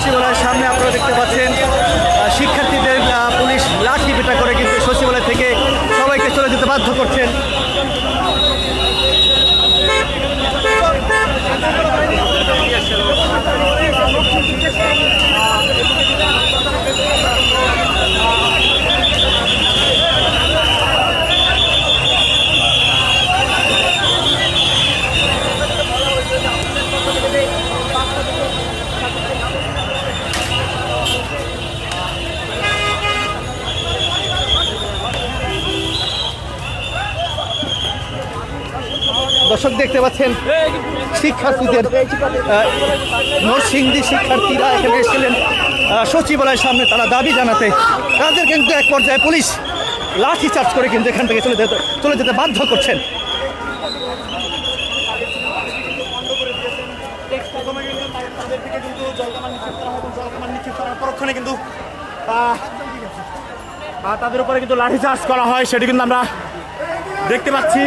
সচিবালয়ের সামনে আপনারা দেখতে পাচ্ছেন শিক্ষার্থীদের পুলিশ লাঠি পিটা করে কিন্তু সচিবালয় থেকে সবাইকে চলে যেতে বাধ্য করছেন। দর্শক দেখতে পাচ্ছেন শিক্ষার্থীদের নরসিংদী শিক্ষার্থীরা এখানে এসেছিলেন। সচিবালয়ের সামনে তারা দাবি জানাতে। তাদের কিন্তু এক পর্যায়ে পুলিশ লাঠি চার্জ করে কিন্তু এখান থেকে চলে যেতে চলে যেতে বাধ্য করছেন। পরক্ষণে কিন্তু তাদের উপরে কিন্তু লাঠিচার্জ করা হয়, সেটি কিন্তু আমরা দেখতে পাচ্ছি।